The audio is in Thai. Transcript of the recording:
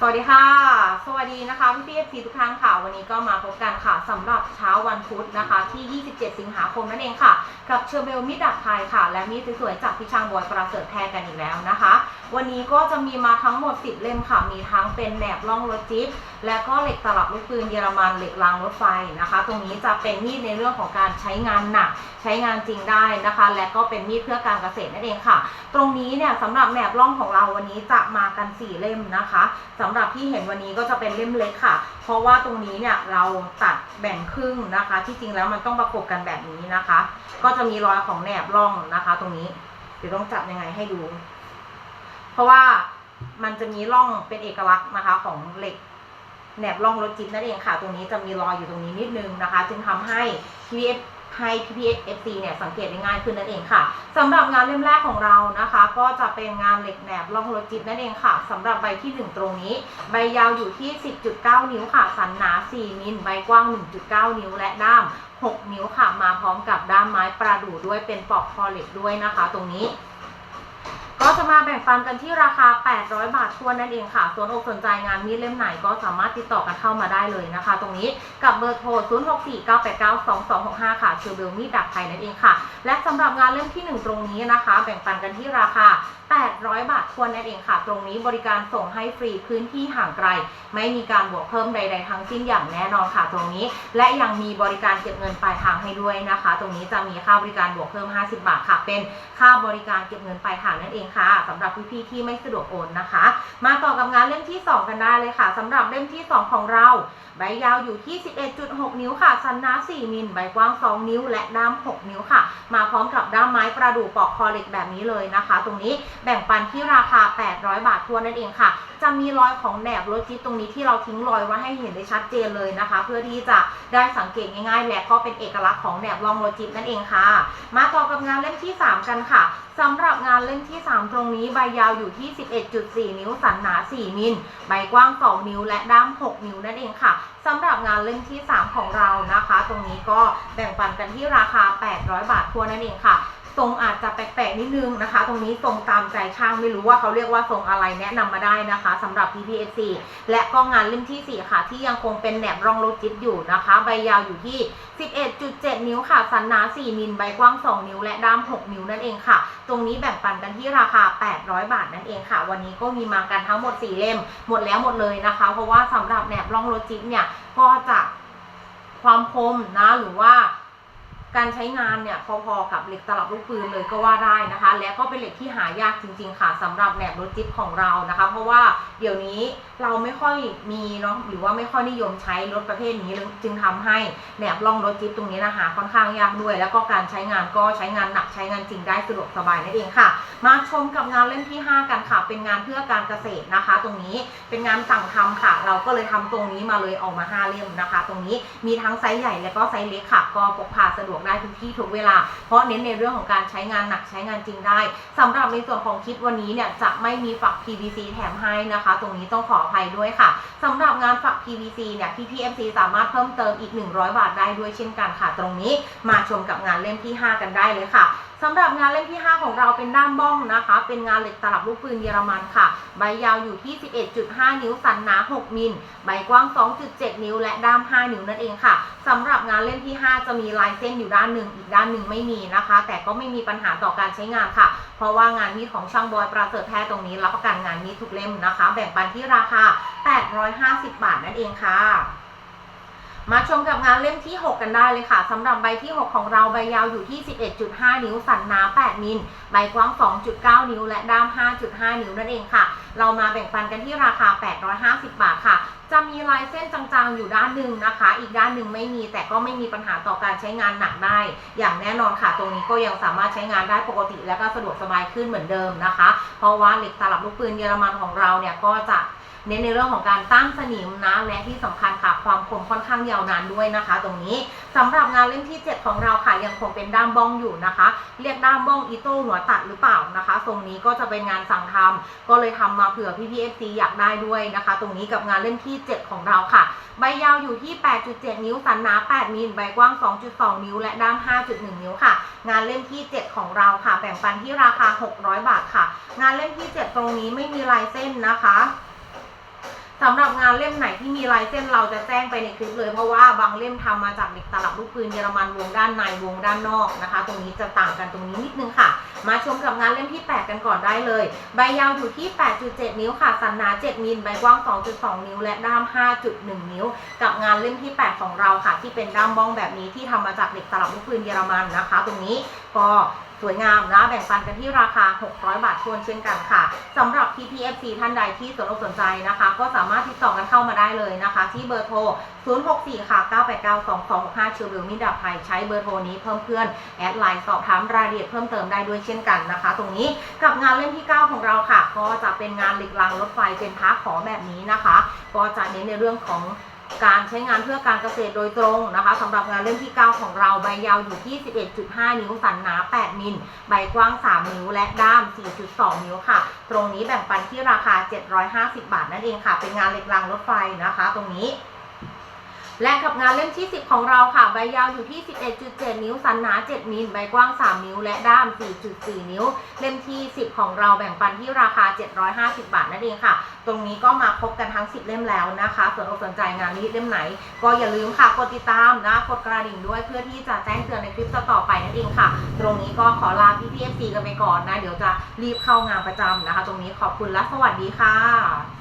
สวัสดีค่ะ สวัสดีนะคะพี่พี่เอฟซีทุกท่านค่ะ วันนี้ก็มาพบกันค่ะสำหรับเช้าวันพุธนะคะ ที่ 27 สิงหาคมนั่นเองค่ะ กับเชอร์เบลมิดดักไทยค่ะ และมีดสวยๆจากพี่ช่างบอยประเสริฐแพรกันอีกแล้วนะคะ วันนี้ก็จะมีมาทั้งหมด 10 เล่มค่ะ มีทั้งเป็นแหนบล่องรถจิ๊บและก็เหล็กตลับลูกปืนเยอรมันเหล็กรางรถไฟนะคะ ตรงนี้จะเป็นมีดในเรื่องของการใช้งานหนักใช้งานจริงได้นะคะ และก็เป็นมีดเพื่อการเกษตรนั่นเองค่ะ ตรงนี้เนี่ยสำหรับแหนบล่องของเราวันนี้จะมากัน 4 เล่มนะคะสำหรับที่เห็นวันนี้ก็จะเป็นเล่มเล็กค่ะ เพราะว่าตรงนี้เนี่ยเราตัดแบ่งครึ่งนะคะ ที่จริงแล้วมันต้องประกบกันแบบนี้นะคะ ก็จะมีรอยของแหนบล่องนะคะ ตรงนี้เดี๋ยวต้องจับยังไงให้ดู เพราะว่ามันจะมีร่องเป็นเอกลักษณ์นะคะ ของเหล็กแหนบร่องรถจิ๊บนั่นเองค่ะ ตรงนี้จะมีรอยอยู่ตรงนี้นิดนึงนะคะ จึงทำให้ PPS ให้ PPS FC เนี่ยสังเกตได้ง่ายขึ้นนั่นเองค่ะสำหรับงานเล่มแรกของเรานะคะ ก็จะเป็นงานเหล็กแหนบร่องรถจิ๊บนั่นเองค่ะสำหรับใบที่ 1 ตรงนี้ ใบยาวอยู่ที่ 10.9 นิ้วค่ะ สันหนา 4 มิลใบกว้าง 1.9 นิ้วและด้าม 6 นิ้วค่ะ มาพร้อมกับด้ามไม้ประดู่ด้วยเป็นปอกคอเหล็กด้วยนะคะ ตรงนี้ ก็จะ งปันกันที่ราคา 800 บาททวนนั่นเองค่ะ ส่วนอกสนใจงานมีดเล่มไหนก็สามารถติดต่อกันเข้ามาได้เลยนะคะ ตรงนี้กับเบอร์โทร 0649892265 ค่ะชื่อเบลมีดดักไทยนั่นเองค่ะ และสำหรับงานเล่มที่ 1 ตรงนี้นะคะ แบ่งปันกันที่ราคา 800 บาททวนนั่นเองค่ะ ตรงนี้บริการส่งให้ฟรีพื้นที่ห่างไกล ไม่มีการบวกเพิ่มใด ๆ ทั้งสิ้นอย่างแน่นอนค่ะ ตรงนี้ และยังมีบริการเก็บเงินปลายทางให้ด้วยนะคะ ตรงนี้จะมีค่าบริการบวกเพิ่ม 50 บาทค่ะ เป็นค่าบริการเก็บเงินปลายทางนั่นเองค่ะสำหรับพี่ๆที่ไม่สะดวกโอนนะคะ มาต่อกับงานเล่มที่ 2 กันได้เลยค่ะสำหรับเล่มที่ 2 ของเรา ใบยาวอยู่ที่ 11.6 นิ้วค่ะสันนา4มิลใบกว้าง 2 นิ้ว และด้าม 6 นิ้วค่ะ มาพร้อมกับด้ามไม้ประดู่ปอกคอเหล็กแบบนี้เลยนะคะ ตรงนี้แบ่งปันที่ราคา 800 บาททัวนนั่นเองค่ะ จะมีรอยของแหนบรถจิ๊บตรงนี้ที่เราทิ้งรอยไว้ให้เห็นได้ชัดเจนเลยนะคะ เพื่อที่จะได้สังเกตง่ายๆ และก็เป็นเอกลักษณ์ของแหนบรองรถจิ๊บนั่นเองค่ะ มาต่อกับงานเล่มที่ 3 กันค่ะสำหรับงานเล่มที่ 3 ตรงนี้ใบบยาวอยู่ที่ 11.4 นิ้ว สันหนา 4 มิล ใบกว้าง 2 นิ้ว และด้าม 6 นิ้วนั่นเองค่ะสำหรับงานเล่มที่ 3 ของเรานะคะ ตรงนี้ก็แบ่งปันกันที่ราคา 800 บาททั่วนั่นเองค่ะ ทรงอาจจะแปลกๆนิดนึงนะคะ ตรงนี้ทรงตามใจช่างไม่รู้ว่าเขาเรียกว่าทรงอะไรแนะนำมาได้นะคะสำหรับ PPSC และก็งานเล่มที่ 4 ค่ะ ที่ยังคงเป็นแหนบรองโลจิตอยู่นะคะ ใบยาวอยู่ที่ 11.7 นิ้วค่ะสันหนา4มิลใบกว้าง 2 นิ้ว และด้าม 6 นิ้วนั่นเองค่ะ ตรงนี้แบ่งปันกันที่ราคา 800 บาทนั่นเองค่ะ วันนี้ก็มีมากันทั้งหมด 4 เล่ม หมดแล้วหมดเลยนะคะ เพราะว่าสำหรับแหนบรองโลจิตเนี่ยก็จะความคมนะหรือว่า การใช้งานเนี่ยพอๆกับเหล็กตลับลูกปืนเลยก็ว่าได้นะคะ และก็เป็นเหล็กที่หายากจริง ๆ ค่ะสำหรับแหนบรถจิ๊บของเรานะคะ เพราะว่าเดี๋ยวนี้เราไม่ค่อยมีเนาะหรือว่าไม่ค่อยนิยมใช้รถประเภทนี้จึงทำให้แหนบล่องรถจิ๊บตรงนี้นะคะ ค่อนข้างยากด้วย แล้วก็การใช้งานก็ใช้งานหนักใช้งานจริงได้สะดวกสบายนั่นเองค่ะ มาชมกับงานเล่มที่ 5 กันค่ะ เป็นงานเพื่อการเกษตรนะคะ ตรงนี้เป็นงานสั่งทำค่ะ เราก็เลยทำตรงนี้มาเลยออกมา5เล่มนะคะ ตรงนี้มีทั้งไซส์ใหญ่และก็ไซส์เล็กค่ะ ก็พกพาสะดวกได้ทุกที่ทุกเวลา เพราะเน้นในเรื่องของการใช้งานหนักใช้งานจริงได้สำหรับในส่วนของคลิปวันนี้เนี่ยจะไม่มีฝัก PVC แถมให้นะคะ ตรงนี้ต้องขออภัยด้วยค่ะสำหรับงานฝัก PVC เนี่ย PPMC สามารถเพิ่มเติมอีก 100 บาทได้ด้วยเช่นกันค่ะ ตรงนี้มาชมกับงานเล่มที่ 5 กันได้เลยค่ะสำหรับงานเล่มที่ 5 ของเราเป็นด้ามบ้องนะคะ เป็นงานเหล็กตลับลูกปืนเยอรมันค่ะ ใบยาวอยู่ที่ 11.5 นิ้ว สันหนา 6 มิล ใบกว้าง 2.7 นิ้ว และด้าม 5 นิ้วนั่นเองค่ะ สำหรับงานเล่มที่ 5 จะมีลายเส้นอยู่ด้านหนึ่งอีกด้านหนึ่งไม่มีนะคะ แต่ก็ไม่มีปัญหาต่อการใช้งานค่ะ เพราะว่างานมีดของช่างบอยประเสริฐแท้ตรงนี้รับประกันงานมีดทุกเล่มนะคะ แบ่งปันที่ราคา 850 บาทนั่นเองค่ะ มาชมกับงานเล่มที่ 6 กันได้เลยค่ะสำหรับใบที่ 6 ของเราใบยาวอยู่ที่ 11.5 นิ้ว สันหนา 8 มิล ใบกว้าง 2.9 นิ้ว และด้าม 5.5 นิ้วนั่นเองค่ะ เรามาแบ่งปันกันที่ราคา 850 บาทค่ะ จะมีลายเส้นจางๆ อยู่ด้านหนึ่งนะคะ อีกด้านหนึ่งไม่มี แต่ก็ไม่มีปัญหาต่อการใช้งานหนักได้ อย่างแน่นอนค่ะ ตรงนี้ก็ยังสามารถใช้งานได้ปกติ และก็สะดวกสบายขึ้นเหมือนเดิมนะคะ เพราะว่าเหล็กตลับลูกปืนเยอรมันของเราเนี่ยก็จะเน้นในเรื่องของการต้านสนิมนะและที่สำคัญค่ะความคมค่อนข้างยาวนานด้วยนะคะ ตรงนี้สำหรับงานเล่มที่ 7 ของเราค่ะยังคงเป็นด้ามบ้องอยู่นะคะ เรียกด้ามบ้องอีโต้หัวตัดหรือเปล่านะคะ ตรงนี้ก็จะเป็นงานสั่งทำก็เลยทำมาเผื่อพี่พีเอฟซีอยากได้ด้วยนะคะ ตรงนี้กับงานเล่มที่ 7 ของเราค่ะ ใบยาวอยู่ที่ 8.7 นิ้วสันหนา 8มิลใบกว้าง 2.2 นิ้ว และด้าม 5.1 นิ้วค่ะ งานเล่มที่ 7 ของเราค่ะแบ่งปันที่ราคา 600 บาทค่ะงานานเล่มที่ 7 ตรงนี้ไม่มีลายเส้นนะคะสำหรับงานเล่มไหนที่มีลายเส้นเราจะแจ้งไปในคลิปเลยเพราะว่าบางเล่มทำมาจากเหล็กตลับลูกปืนเยอรมันวงด้านในวงด้านนอกนะคะ ตรงนี้จะต่างกันตรงนี้นิดนึงค่ะ มาชมกับงานเล่มที่ 8 กันก่อนได้เลย ใบยาวอยู่ที่ 8.7 นิ้วค่ะ สันหนา 7มิลใบกว้าง 2.2 นิ้ว และด้าม 5.1 นิ้ว กับงานเล่มที่ 8 ของเราค่ะ ที่เป็นด้ามบ้องแบบนี้ที่ทำมาจากเหล็กตลับลูกปืนเยอรมันนะคะ ตรงนี้ก็ สวยงามนะ แบ่งปันกันที่ราคา 600 บาททวนเช่นกันค่ะสำหรับ PPFC ท่านใดที่สนอกสนใจนะคะ ก็สามารถติดต่อกันเข้ามาได้เลยนะคะ ที่เบอร์โทร 064 ค่ะ 989 2265ชื่อวิวมิดาภัยใช้เบอร์โทรนี้เพิ่มเพื่อน แอดไลน์สอบถามรายละเอียดเพิ่มเติมได้ด้วยเช่นกันนะคะ ตรงนี้กับงานเล่มที่ 9 ของเราค่ะ ก็จะเป็นงานหล็กรางรถไฟเป็นพระขอแบบนี้นะคะ ก็จะเน้นในเรื่องของ การใช้งานเพื่อการเกษตรโดยตรงนะคะสำหรับงานเล่มที่ 9 ของเราใบยาวอยู่ที่ 11.5 นิ้วสันหนา 8 มิล ใบกว้าง 3 นิ้วและด้าม 4.2 นิ้วค่ะ ตรงนี้แบ่งปันที่ราคา 750 บาทนั่นเองค่ะ เป็นงานเหล็กรางรถไฟนะคะ ตรงนี้ และกับงานเล่มที่ 10 ของเราค่ะ ใบยาวอยู่ที่ 11.7 นิ้ว สันหนา 7 มิล ใบกว้าง 3 นิ้ว และด้าม 4.4 นิ้ว เล่มที่ 10 ของเราแบ่งปันที่ราคา 750 บาทนั่นเองค่ะ ตรงนี้ก็มาครบกันทั้ง 10 เล่มแล้วนะคะสนอกสนใจงานนี้เล่มไหน ก็อย่าลืมค่ะ กดติดตามนะ กดกระดิ่งด้วยเพื่อที่จะแจ้งเตือนในคลิปต่อไปนั่นเองค่ะ ตรงนี้ก็ขอลาพี่พีเอฟซีกันไปก่อนนะ เดี๋ยวจะรีบเข้างานประจำนะคะ ตรงนี้ขอบคุณและสวัสดีค่ะ